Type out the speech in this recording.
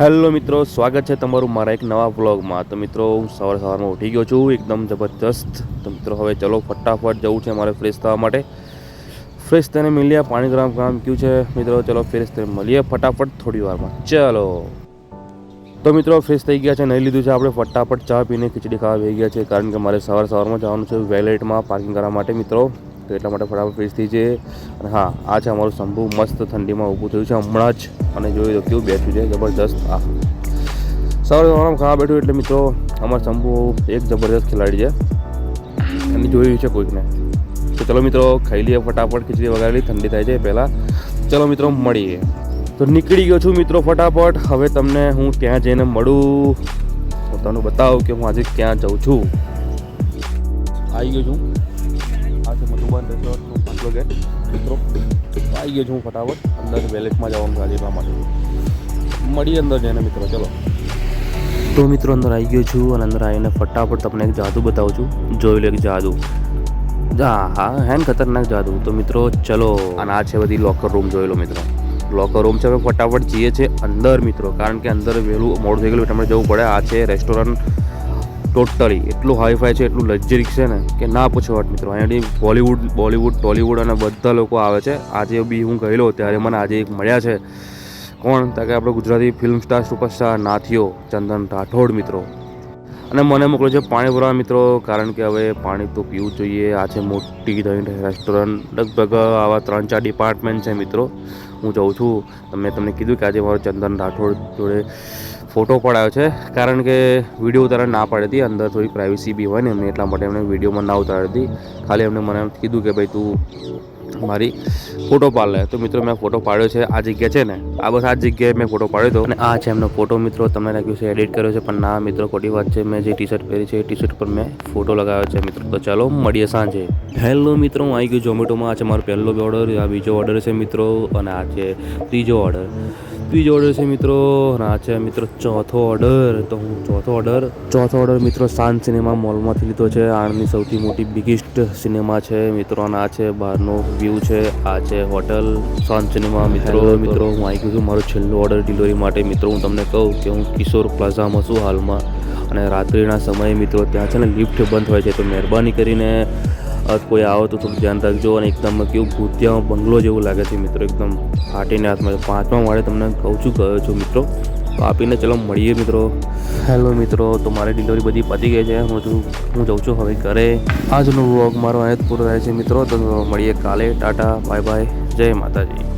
Hello મિત્રો, સ્વાગત છે તમારું મારા એક નવા વ્લોગમાં. તો મિત્રો, હું સવાર સવારમાં ઉઠી ગયો છું, એકદમ જબરજસ્ત. તો મિત્રો, હવે ચલો ફટાફટ જવું છે મારે ફ્રેશ થવા માટે. ફ્રેશ તેને મળીએ પાણી ગરમ ગામ ક્યું છે. મિત્રો, ચલો ફ્રેશ તેને મળીએ ફટાફટ થોડી વારમાં. ચલો. તો મિત્રો, ફ્રેશ થઈ ગયા છે, નહીં લીધું છે આપણે, ફટાફટ ચા પીને ખીચડી ખાવા બેસી ગયા છે. કારણ કે મારે સવાર સવારમાં જવાનું છે, વેલેટમાં પાર્કિંગ કરવા માટે મિત્રો. તો એટલા માટે ફટાફટ ફ્રેશ થઈ છે અને હા, આ છે અમારું શંભુ મસ્ત ઠંડીમાં ઊભું થયું છે. હમણાં જ અને જોયું તો કેવું બેઠું છે જબરદસ્ત આ. સવારે આરામ ખાવા બેઠું એટલે મિત્રો, અમારો શંભુ એક જબરદસ્ત ખેલાડી છે. અને જોયું છે કોઈકને. તો ચલો મિત્રો, ખાઈ લઈએ ફટાફટ. ખીચડી વગાડેલી ઠંડી થાય છે પહેલાં. ચલો મિત્રો, મળીએ. તો નીકળી ગયો છું મિત્રો ફટાફટ. હવે તમને હું ત્યાં જઈને મળું. હું તમને બતાવું કે હું આજે ક્યાં જાઉં છું. આવી ગયો છું. આ છે મધુબન રેસ્ટોરન્ટનું પાંચલો ગેટ મિત્રો આવી ગયો છું ફટાફટ. અંદર વેલેટમાં જવાનું છે એટલા માટે. મળીએ અંદર જઈને, મિત્રો, ચલો. તો મિત્રો, અંદર આવી ગયો છું અને અંદર આવીને ફટાફટ તમને એક જાદુ બતાવું છું. જોઈ લો એક જાદુ. હા હા, હે ને ખતરનાક જાદુ. તો મિત્રો, ચલો. અને આ છે બધી લોકર રૂમ જોઈ લો મિત્રો. લોકર રૂમ છે ફટાફટ જઈએ છે અંદર, મિત્રો. કારણ કે અંદર વહેલું મોડું થઈ ગયેલું એટલે જવું પડે. આ છે રેસ્ટોરન્ટ ટોટલી એટલું હાઈફાઈ છે, એટલું લક્ઝરીક છે ને, કે ના પૂછો વાત મિત્રો. અહીંયાથી બોલિવૂડ બોલિવૂડ, ટોલિવૂડ અને બધા લોકો આવે છે. આજે બી હું ગયેલો, ત્યારે મને આજે એક મળ્યા છે. કોણ? તો કે આપણો Gujarati film star superstar Nathiyo, Chandan Rathod મિત્રો. અને મને મોકલ્યો છે પાણી ભરવા મિત્રો, કારણ કે હવે પાણી તો પીવું જોઈએ. આ છે મોટી રેસ્ટોરન્ટ. લગભગ આવા ત્રણ ચાર ડિપાર્ટમેન્ટ છે મિત્રો. હું જાઉં છું. મેં તમને કીધું કે આજે મારો ચંદન રાઠોડ જોડે ફોટો પડાયો છે. કારણ કે વીડિયો ઉતારવા ના પાડી હતી. અંદર થોડી પ્રાઇવસી બી હોય ને, એમને એટલા માટે એમને વિડીયોમાં ના ઉતારી હતી. ખાલી એમને મને કીધું કે ભાઈ તું મારી ફોટો પાડે તો મિત્રો, મેં ફોટો પાડ્યો છે. આ જગ્યા છે ને, આ બસ આ જગ્યાએ મેં ફોટો પાડ્યો હતો. અને આ છે એમનો ફોટો, મિત્રો. તમે લાગ્યું છે એડિટ કર્યો છે, પણ ના, મિત્રો, ખોટી વાત છે. મેં જે ટી શર્ટ પહેરી છે, એ ટી શર્ટ પર મેં ફોટો લગાવ્યો છે, મિત્રો. તો ચાલો, મળીએ સાંજે. હેલો, મિત્રો, હું આવી ગયો ઝોમેટોમાં. આ છે મારો પહેલો ઓર્ડર આ બીજો ઓર્ડર છે, મિત્રો. અને આ છે ત્રીજો ઓર્ડર ત્રીજો ઓર્ડર છે મિત્રો. ના આ છે મિત્રો ચોથો ઓર્ડર તો હું ચોથો ઓર્ડર ચોથો ઓર્ડર મિત્રો શાંત સિનેમા મોલમાંથી લીધો છે. આણંદની સૌથી મોટી બિગેસ્ટ સિનેમા છે. મિત્રો અને આ છે બહારનો વ્યૂ છે. આ છે હોટલ શાંત સિનેમા મિત્રો મિત્રો હું આવી ગયો છું મારો છેલ્લો ઓર્ડર ડિલિવરી માટે. મિત્રો હું તમને કહું કે હું કિશોર પ્લાઝામાં છું હાલમાં. અને રાત્રિના સમયે મિત્રો ત્યાં છે ને લિફ્ટ બંધ હોય છે. તો મહેરબાની કરીને કોઈ આવો તો થોડું ધ્યાન રાખજો અને એકદમ કેવું ભૂતિયા બંગલો જેવું લાગે છે મિત્રો. એકદમ ફાટીને હાથમાં પાંચમા માળે તમને કહું છું ગયો છું મિત્રો. તો આપીને ચલો મળીએ મિત્રો. હેલો મિત્રો, તો મારી ડિલિવરી બધી પતી ગઈ છે. હું છું, હું જાઉં છું હવે ઘરે. આજનો વ્લોગ મારો અહીંયા જ પૂરો થાય છે મિત્રો. તો મળીએ કાલે. Tata, bye bye. જય માતાજી.